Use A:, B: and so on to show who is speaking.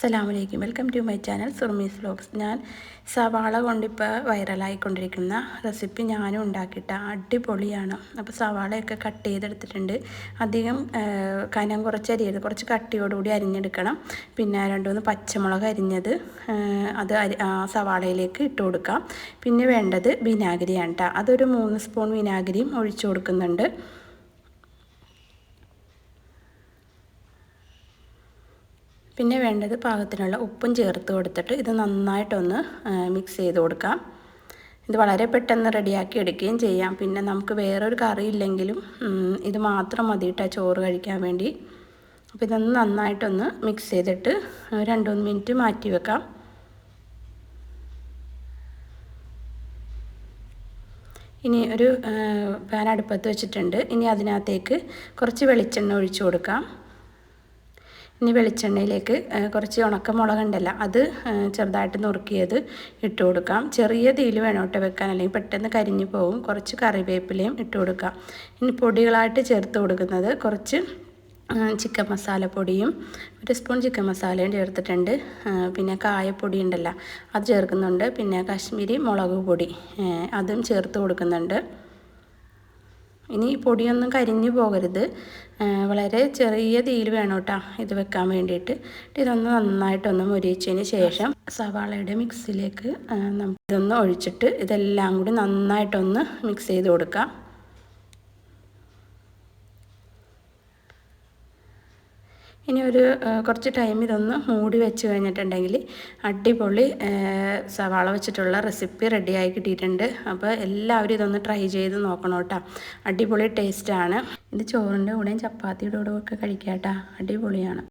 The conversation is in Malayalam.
A: അസ്സലാമലൈക്കും. Welcome to my channel Surmi's vlogs ഞാൻ സവാള കൊണ്ടിപ്പോൾ വൈറലായിക്കൊണ്ടിരിക്കുന്ന റെസിപ്പി ഞാനും ഉണ്ടാക്കിയിട്ട അടിപൊളിയാണ്. അപ്പോൾ സവാളയൊക്കെ കട്ട് ചെയ്തെടുത്തിട്ടുണ്ട്. അധികം കനം കുറച്ച് അരിയത് കുറച്ച് കട്ടിയോടുകൂടി അരിഞ്ഞെടുക്കണം. പിന്നെ രണ്ടുമൂന്ന് പച്ചമുളക് അരിഞ്ഞത് അത് സവാളയിലേക്ക് ഇട്ട് കൊടുക്കാം. പിന്നെ വേണ്ടത് വിനാഗിരിയാണ് കേട്ടോ അതൊരു മൂന്ന് സ്പൂൺ വിനാഗിരിയും ഒഴിച്ചു കൊടുക്കുന്നുണ്ട്. പിന്നെ വേണ്ടത് പാകത്തിനുള്ള ഉപ്പും ചേർത്ത് കൊടുത്തിട്ട് ഇത് നന്നായിട്ടൊന്ന് മിക്സ് ചെയ്ത് കൊടുക്കാം. ഇത് വളരെ പെട്ടെന്ന് റെഡിയാക്കി എടുക്കുകയും ചെയ്യാം. പിന്നെ നമുക്ക് വേറൊരു കറി ഇല്ലെങ്കിലും ഇത് മാത്രം മതിയിട്ടാ ചോറ് കഴിക്കാൻ വേണ്ടി. അപ്പോൾ ഇതൊന്ന് നന്നായിട്ടൊന്ന് മിക്സ് ചെയ്തിട്ട് രണ്ട് മൂന്ന് മിനിറ്റ് മാറ്റി വെക്കാം. ഇനി ഒരു പാൻ അടുപ്പത്ത് വെച്ചിട്ടുണ്ട്. ഇനി അതിനകത്തേക്ക് കുറച്ച് വെളിച്ചെണ്ണ ഒഴിച്ചു കൊടുക്കാം. ഇനി വെളിച്ചെണ്ണയിലേക്ക് കുറച്ച് ഉണക്കമുളക് ഉണ്ടല്ല അത് ചെറുതായിട്ട് നുറുക്കിയത് ഇട്ട് കൊടുക്കാം. ചെറിയ തീയിൽ വേണം വെക്കാൻ അല്ലെങ്കിൽ പെട്ടെന്ന് കരിഞ്ഞു പോകും കുറച്ച് കറിവേപ്പിലയും ഇട്ട് കൊടുക്കാം. ഇനി പൊടികളായിട്ട് ചേർത്ത് കൊടുക്കുന്നത് കുറച്ച് ചിക്കൻ മസാലപ്പൊടിയും ഒരു സ്പൂൺ ചിക്കൻ മസാലയും ചേർത്തിട്ടുണ്ട്. പിന്നെ കായപ്പൊടി ഉണ്ടല്ലോ അത് ചേർക്കുന്നുണ്ട്. പിന്നെ കാശ്മീരി മുളക് പൊടി അതും ചേർത്ത് കൊടുക്കുന്നുണ്ട്. ഇനി ഈ പൊടിയൊന്നും കരിഞ്ഞു പോകരുത്. വളരെ ചെറിയ തീയിൽ വേണം കേട്ടോ ഇത് വെക്കാൻ വേണ്ടിയിട്ട്. ഇതൊന്ന് നന്നായിട്ടൊന്ന് മുരിച്ചതിന് ശേഷം സവാളയുടെ മിക്സിലേക്ക് ഇതൊന്ന് ഒഴിച്ചിട്ട് ഇതെല്ലാം കൂടി നന്നായിട്ടൊന്ന് മിക്സ് ചെയ്ത് കൊടുക്കാം. ഇനി ഒരു കുറച്ച് ടൈം ഇതൊന്ന് മൂടി വെച്ച് കഴിഞ്ഞിട്ടുണ്ടെങ്കിൽ അടിപൊളി സവാള വെച്ചിട്ടുള്ള റെസിപ്പി റെഡിയായി കിട്ടിയിട്ടുണ്ട്. അപ്പോൾ എല്ലാവരും ഇതൊന്ന് ട്രൈ ചെയ്ത് നോക്കണം കേട്ടോ. അടിപൊളി ടേസ്റ്റാണ് ഇത് ചോറിന്റെ കൂടെയും ചപ്പാത്തിയുടെ കൂടെയും ഒക്കെ കഴിക്കാം കേട്ടോ. അടിപൊളിയാണ്.